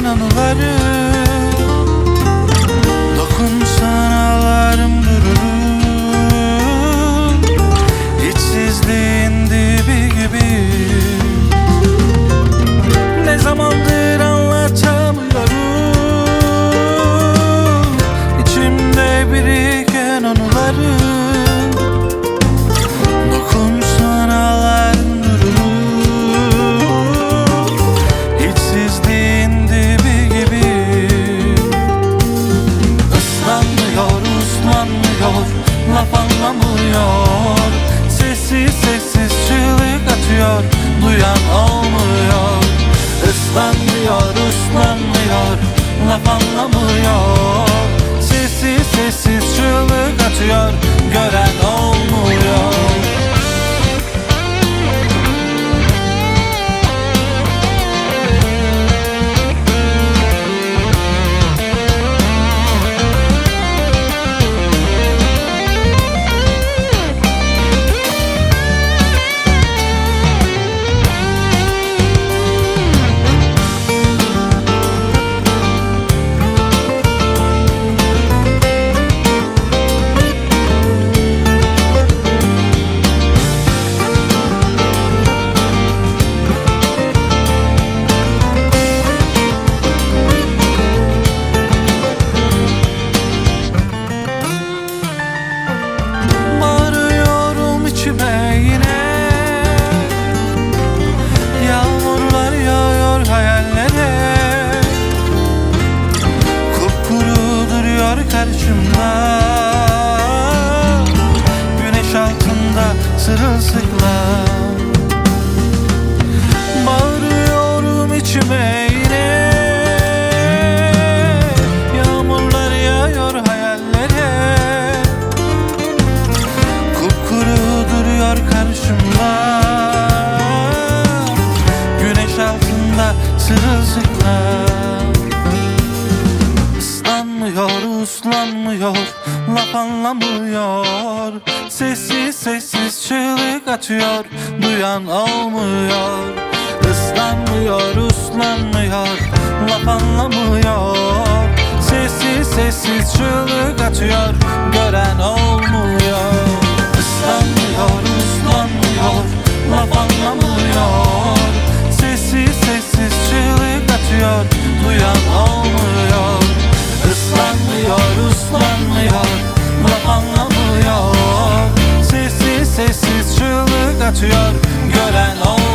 ben anılarım anlamıyor Sessiz sessiz çığlık atıyor. Duyan olmuyor. Islanmıyor, uslanmıyor. Laf anlamıyor. Sessiz sessiz çığlık atıyor Yine Yağmurlar yağıyor hayallere. Kupkuru duruyor karşımda. Güneş altında sırılsıklam Islanmıyor, uslanmıyor Laf anlamıyor. Sessiz sessiz çığlık atıyor Duyan olmuyor anlamıyor. Sessiz sessiz çığlık atıyor Gören olmuyor. Islanmıyor ıslanmıyor Laf anlamıyor. Sessiz sessiz çığlık atıyor Duyan olmuyor. Islanmıyor ıslanmıyor Laf anlamıyor. Sessiz sessiz çığlık atıyor Gören olmuyor.